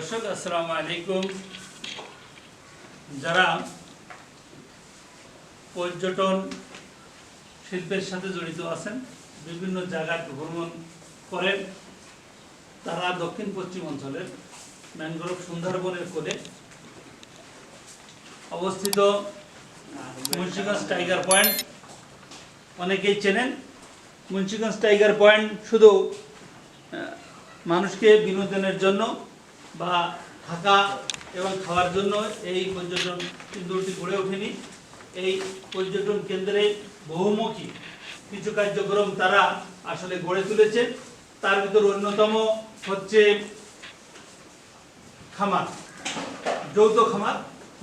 দর্শক, আসসালামু আলাইকুম। যারা পর্যটন শিল্পের সাথে জড়িত আছেন, বিভিন্ন জায়গায় ভ্রমণ করেন, তারা দক্ষিণ পশ্চিম অঞ্চলের ম্যানগ্রোভ সুন্দরবনের কোলে অবস্থিত মুন্সিগঞ্জ টাইগার পয়েন্ট। অনেকেই চেনেন মুন্সিগঞ্জ টাইগার পয়েন্ট শুধু মানুষকে বিনোদনের জন্য বা থাকা এবং খাওয়ার জন্য এই পর্যটন কেন্দ্রটি গড়ে ওঠেনি। এই পর্যটন কেন্দ্রে বহুমুখী কিছু কার্যক্রম তারা আসলে গড়ে তুলেছে। তার ভিতর অন্যতম হচ্ছে খামার, যৌথ খামার,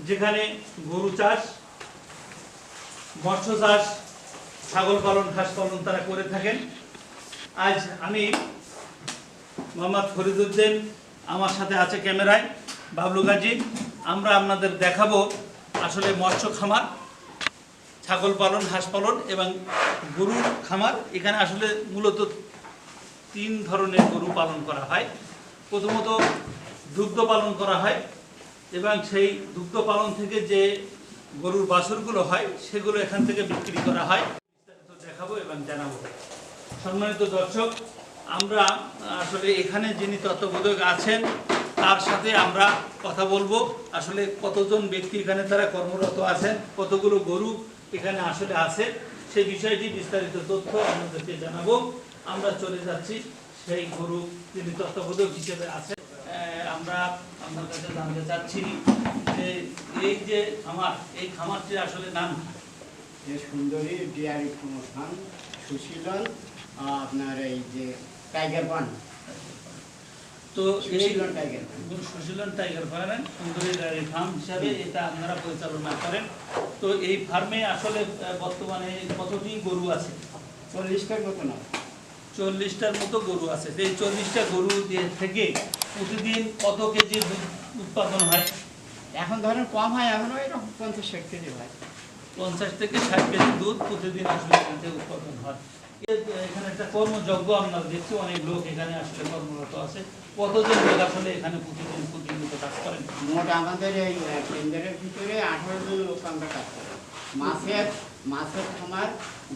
যেখানে গরু চাষ, মৎস্য চাষ, ছাগল পালন, হাঁস পালন তারা করে থাকেন। আজ আমি মোহাম্মদ ফরিদুদ্দিন আমার সাথে আছে ক্যামেরায় বাবলু গাজী। আমরা আপনাদের দেখাবো আসলে মৎস্য খামার, ছাগল পালন, হাঁস পালন এবং গরুর খামার। এখানে আসলে মূলত তিন ধরনের গরু পালন করা হয়। প্রথমত দুগ্ধ পালন করা হয় এবং সেই দুগ্ধ পালন থেকে যে গরুর বাছুরগুলো হয়, সেগুলো এখান থেকে বিক্রি করা হয়। বিস্তারিত দেখাবো এবং জানাব। সম্মানিত দর্শক আমরা আসলে এখানে যিনি তত্ত্বাবধায়ক আছেন, তার সাথে আমরা কথা বলব। আসলে কতজন ব্যক্তি এখানে তারা কর্মরত আছেন, কতগুলো গরু এখানে আসলে আছে সেই বিষয়টি বিস্তারিত তথ্য আপনাদেরকে জানাব। আমরা চলে যাচ্ছি সেই গরু যিনি তত্ত্বাবধায়ক হিসেবে আছেন। আমরা আপনার কাছে জানতে চাচ্ছি যে এই যে খামার, এই খামারটির আসলে নাম যে সুন্দরী ডিয়ারি প্রমোশন সুশীলন, আপনার এই যে টাইগার বান তো Sushilan tiger farm Sundari farm হিসাবে এটা আপনারা পরিচালনা করেন। তো এই ফার্মে আসলে বর্তমানে কতটি গরু আছে? চল্লিশটার মতো না। চল্লিশটার মতো গরু আছে। এই চল্লিশটা গরু থেকে প্রতিদিন কত কেজি দুধ উৎপাদন হয়? এখন ধরেন কম হয় এখন ওই রকম পঞ্চাশ ষাট কেজি হয়। পঞ্চাশ থেকে ষাট কেজি দুধ প্রতিদিন আসলে উৎপাদন হয়। এখানে একটা কর্মযজ্ঞ আমরা দেখছি অনেক লোক এখানে আসলে কর্মরত আছে। কতজন লোক আসলে এখানে প্রতিদিন প্রতিনিয়ত কাজ করেন? মোট আমাদের এই কেন্দ্রের ভিতরে আঠারো জন লোক আমরা কাজ করি। মাছের মাছের খামার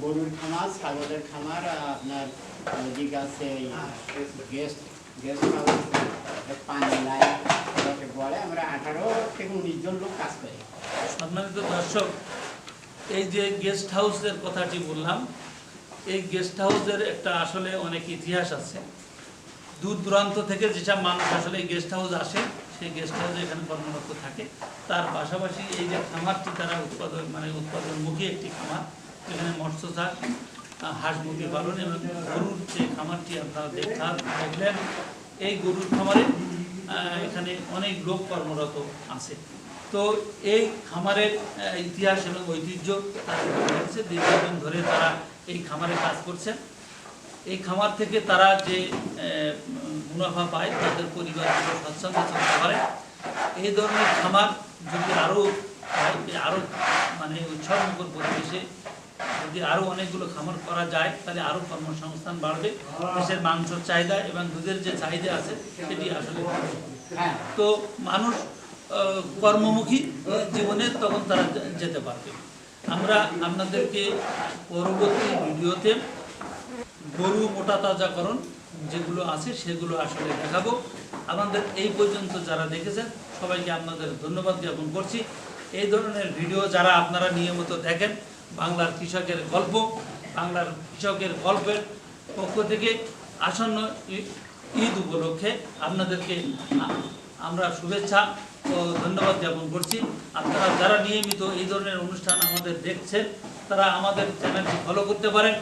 গরুর খামার ছাগলের খামার আপনার ওদিকে আছে গেস্ট গেস্ট হাউস পানি লাইন বলে। আমরা আঠারো থেকে উনিশ জন লোক কাজ করি। সম্মানিত দর্শক এই যে গেস্ট হাউসের কথাটি বললাম এই গেস্ট হাউসের একটা আসলে অনেক ইতিহাস আছে। দূর দূরান্ত থেকে যেসব মানুষ আসলে এই গেস্ট হাউস আসে, সেই গেস্ট হাউসে এখানে কর্মরত থাকে। তার পাশাপাশি এই যে খামারটি, তারা উৎপাদন মানে উৎপাদনমুখী একটি খামার। এখানে মৎস্য চাষ হাঁস মুরগি পালন এবং গরুর যে খামারটি আপনারা দেখা দেখলেন, এই গরুর খামারে এখানে অনেক লোক কর্মরত আছে। তো এই খামারের ইতিহাস এবং ঐতিহ্য রয়েছে দীর্ঘদিন ধরে তারা এই খামারে কাজ করছেন। এই খামার থেকে তারা যে মুনাফা পায় তাদের পরিবারগুলো স্বচ্ছন্দে চলতে পারে এই ধরনের খামার যদি আরও আরও মানে উৎসবমুখর পরিবেশে যদি আরও অনেকগুলো খামার করা যায় তাহলে আরও কর্মসংস্থান বাড়বে। দেশের মাংসর চাহিদা এবং দুধের যে চাহিদা আছে সেটি আসলে হ্যাঁ। তো মানুষ কর্মমুখী জীবনে তখন তারা যেতে পারবে। আমরা আপনাদেরকে পরবর্তী ভিডিওতে গরু মোটা তাজাকরণ যেগুলো আছে সেগুলো আসলে দেখাবো। আপনাদের এই পর্যন্ত যারা দেখেছেন, সবাইকে আপনাদের ধন্যবাদ জ্ঞাপন করছি। এই ধরনের ভিডিও যারা আপনারা নিয়মিত দেখেন, বাংলার কৃষকের গল্প, বাংলার কৃষকের গল্পের পক্ষ থেকে আসন্ন ঈদ উপলক্ষে আপনাদেরকে আমরা শুভেচ্ছা ও ধন্যবাদ জ্ঞাপন করছি। আপনারা যারা নিয়মিত এই ধরনের অনুষ্ঠান আমাদের দেখছেন, তারা আমাদের চ্যানেলটি ফলো করতে পারেন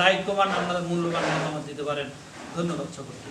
লাইক কমান আপনাদের মূল্যবান মতামত দিতে পারেন। ধন্যবাদ সকলকে।